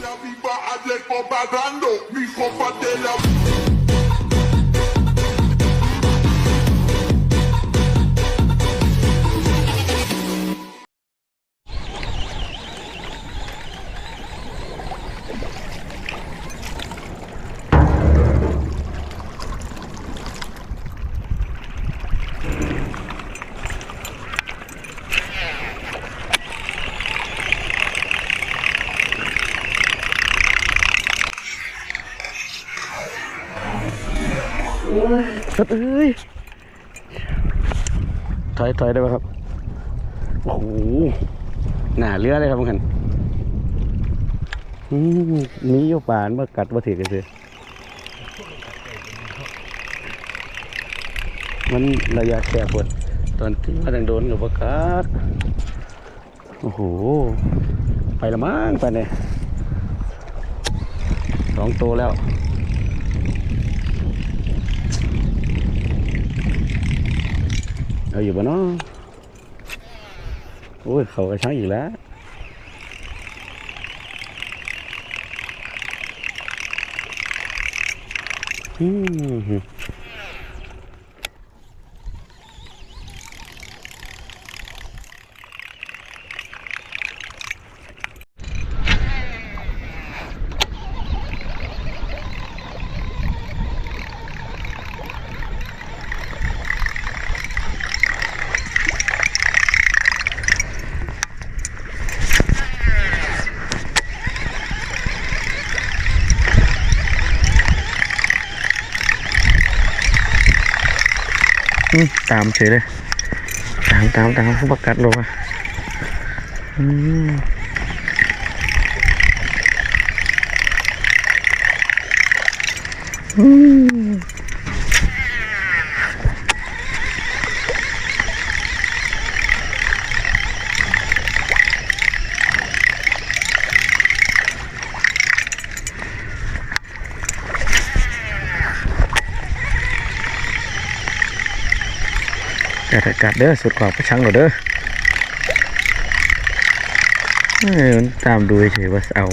la viva ayer propagando, mi copa de la ครับเอ้ย ถอยถอยได้ไหมครับ โอ้โห หนาเรือเลยครับมึงคันอืมมีอยู่ป่านเมื่อกัดมาถือกันเลยมันระยะแคบปวดตอนที่มาทางโดนกับว่ากัดโอ้โห ไปละมั้งไปเนี่ยสองตัวแล้ว เอาอยู่บ่เนาะโอ้ยเขากระชังอีกแล้วอืม ตามเฉยเลยตามตามตามผู้ประกาศลงอะอืม อืมกัดกัดเด้อสุดขอบกระชังเราเด้อตามดูเฉยๆว่าเอา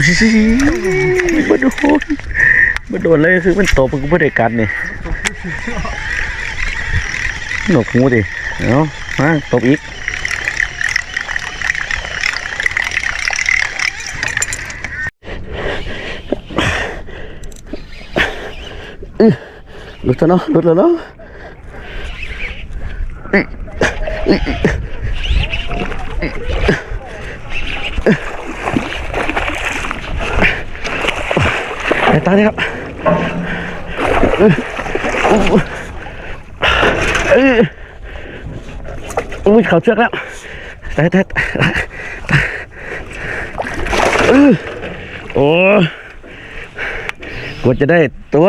มาโดนมาโดนเลยคือมันตบมันก็ไม่ได้กัดนี่หนวกหูดิเอามาตบอีกหลุดแล้วเนาะหลุดแล้วเนาะไป ตาเนี่ยครับเออโอ้โหเอออุ้ยเขาเชือกแล้วแต่แต่เออโอ้กว่าจะได้ตัว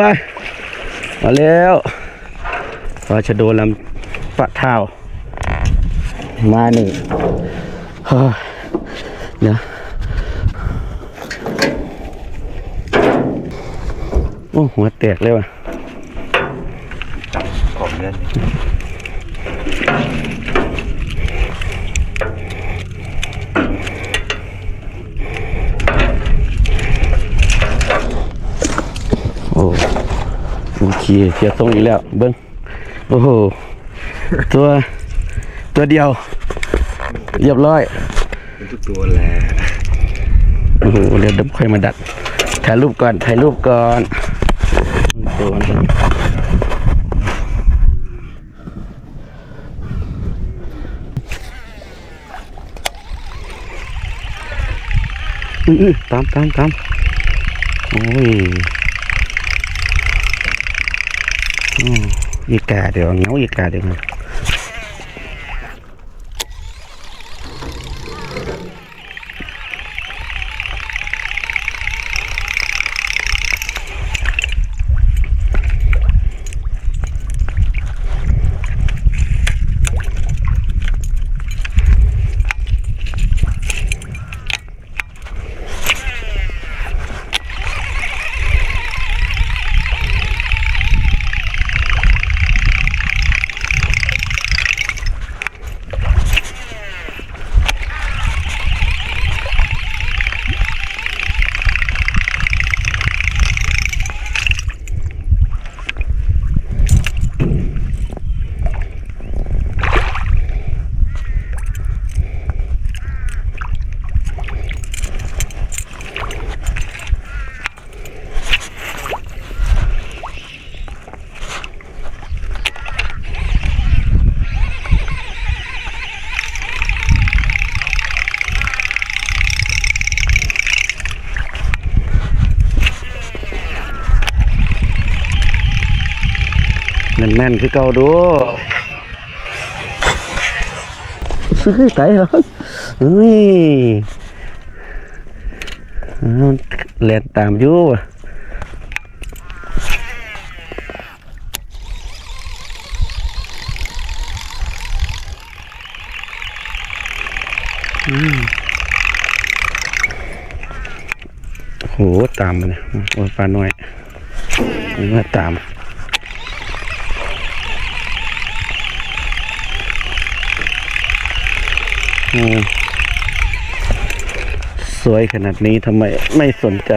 มาแล้วปลาชะโดลำปะเท้ามาหนึ่งเฮ้ยเดี๋ยว โอ้หัวแตกเลยว่ะของเงินโอ้โอเคเทียบทรงอีกแล้ว เบิ้งโอ้โห ตัวตัวเดียว เรียบร้อยเป็นทุกตัวแหละโอ้โหเดี๋ยวเดี๋ยวค่อยมาดัดถ่ายรูปก่อนถ่ายรูปก่อน ừ, ừ, tám tám tám. Ôi. Ừ, dây cà được nhấu dây cà được วนะแม่นๆคือเก่าดูซื้อไก่เหรอเฮ้ยอ้าวแล่นตามอยู่โหตามมาเนี่ยโอ้ยปลาหน้อยนี่มาตาม โอ้ สวยขนาดนี้ทำไมไม่สนใจ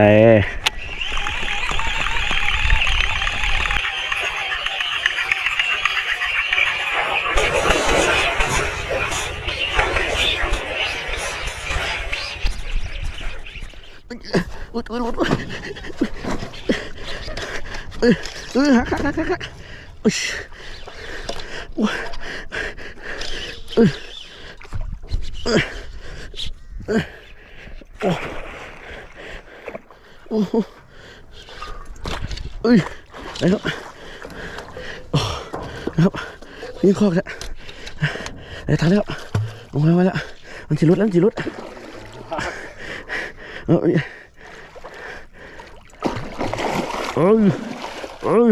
อุดอุดอุดอุดเออเออหักหักหักหักหักอุ๊ยโอ้ยเออเออเออ โอ้โอ้เอ้ยไปครับโอ้ครับยิงคอกแล้วไอ้ทันแล้วลงมาแล้วมันจิรุดแล้วมันจิรุดเออเอ้ยเอ้ย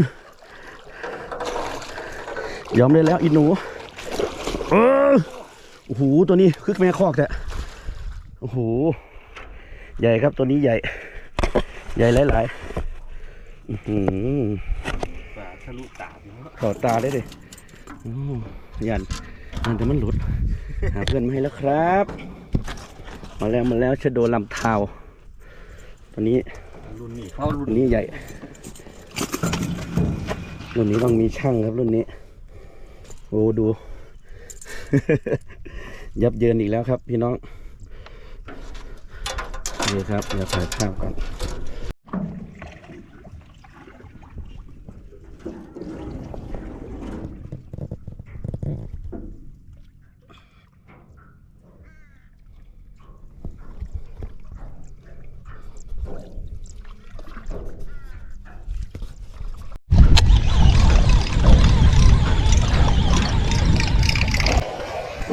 ยอมได้แล้วอีหนูเออโอ้โหตัวนี้คึกแม่คอกแต่โอ้โห ใหญ่ครับตัวนี้ใหญ่ ใหญ่หลายๆอื้อหือทะลุตาขอตาได้เลยโอ้ยันยันแต่มันหลุด หาเพื่อนมาให้แล้วครับ มาแล้วมาแล้วชะโดลำเทาตัวนี้รุ่นนี้เขารุ่นรุ่นนี้ใหญ่ รุ่นนี้ต้องมีช่างครับรุ่นนี้ โอ้ดู ยับเยินอีกแล้วครับ พี่น้องนี่ครับเดี๋ยวถ่ายภาพก่อน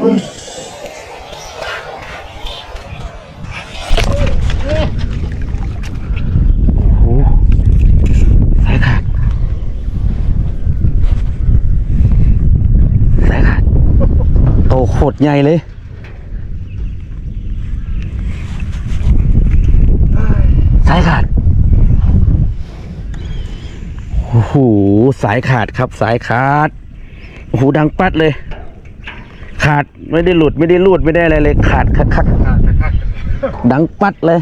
โอ้สายขาดสายขาดโตโคตรใหญ่เลย สายขาด โอ้โห สายขาดครับ สายขาด โอ้โห ดังปัดเลย ขาดไม่ได้หลุดไม่ได้ลูดไม่ได้อะไรเลยขาดคักคักๆดังปัดเลย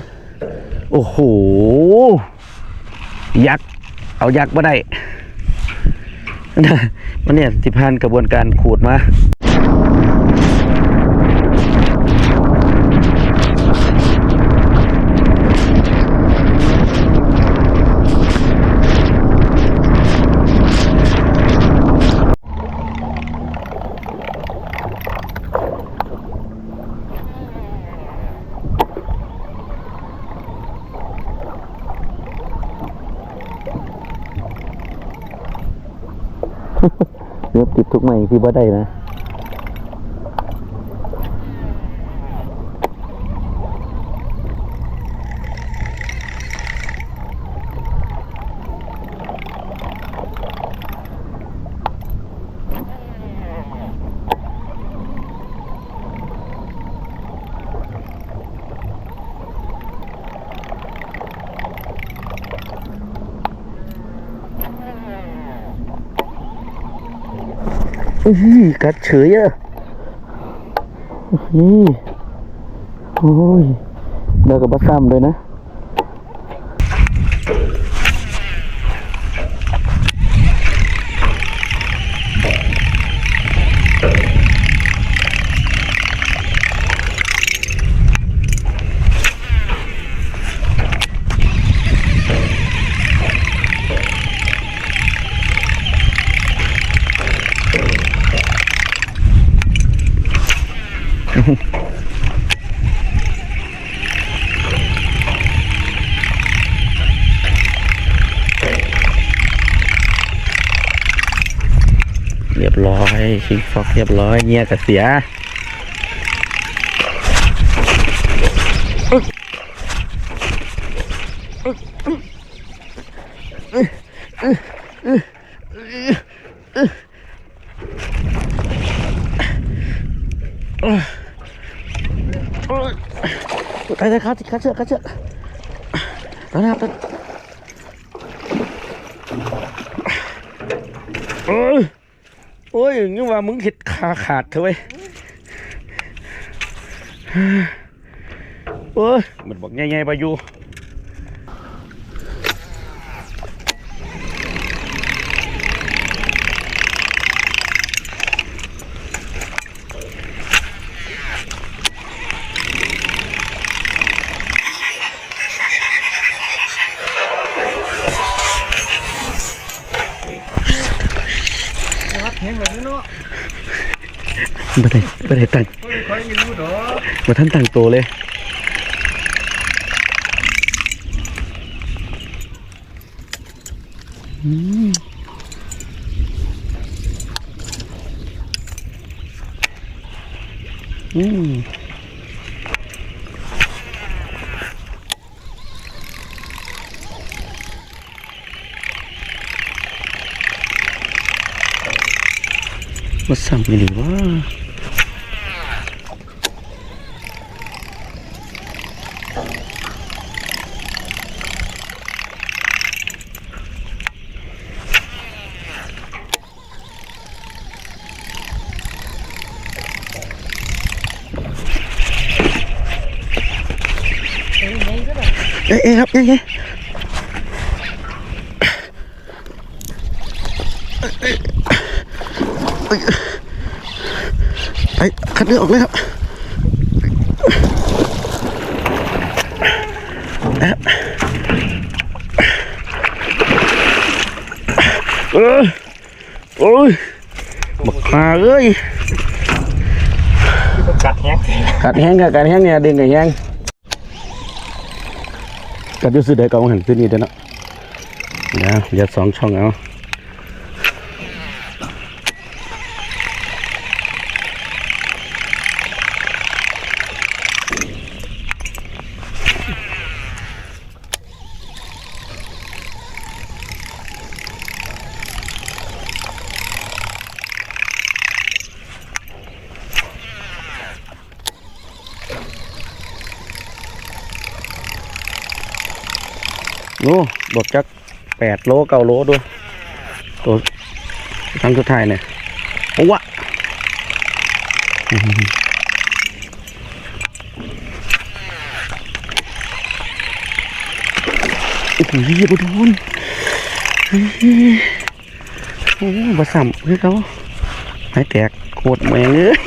โอ้โห ยักษ์เอายักษ์มาได้มันเนี่ยสิพานกระบวนการขูดมา ติดทุกใหม่ที่บ่ได้นะ อื้อกัดเฉยอะอื้อโอ้ยเดากับบัซ้ำเลยนะ เรียบร้อยชิงฟอกเรียบร้อยเนี่ยกระเสียไปเลยครับคัดเชือกคัดเชือกแล้วนะครับโอ้ย โอ้ยงนี้ว่ามึงเห็ดขาขาดเถอะเว้ยโอ้ยมันบอกง่ายๆไปอยู่ ไม่ได้ไม่ได้ตั้งไม่ค่อยมีรู้ดอกมาท่านตั้งโตเลยอืมอืมมาสั่งไปหรือว่า เอ๊ะเอ๊ะครับเอ๊ะเอ๊ะไปคัดเลือดออกเลยครับแอบเออโอ้ยบักมาเอ้ยกัดแฮงกัดแห้งกับกัดแห้งเนี่ยดึงกับแห้ง กัดอยูซื้อได้กเอาหันซื้อนี่เด้อเนาะเดี๋ยวอย่าสองช่องเอา โอ้บอกจักแปดโลเก้าโลด้วยตัวครั้งสุดท้ายเนี่ยโอ้วะโอ้โหเยียบโดนโอ้บะสัมคือเขาไม้แตกโคตรแมงเอ้ย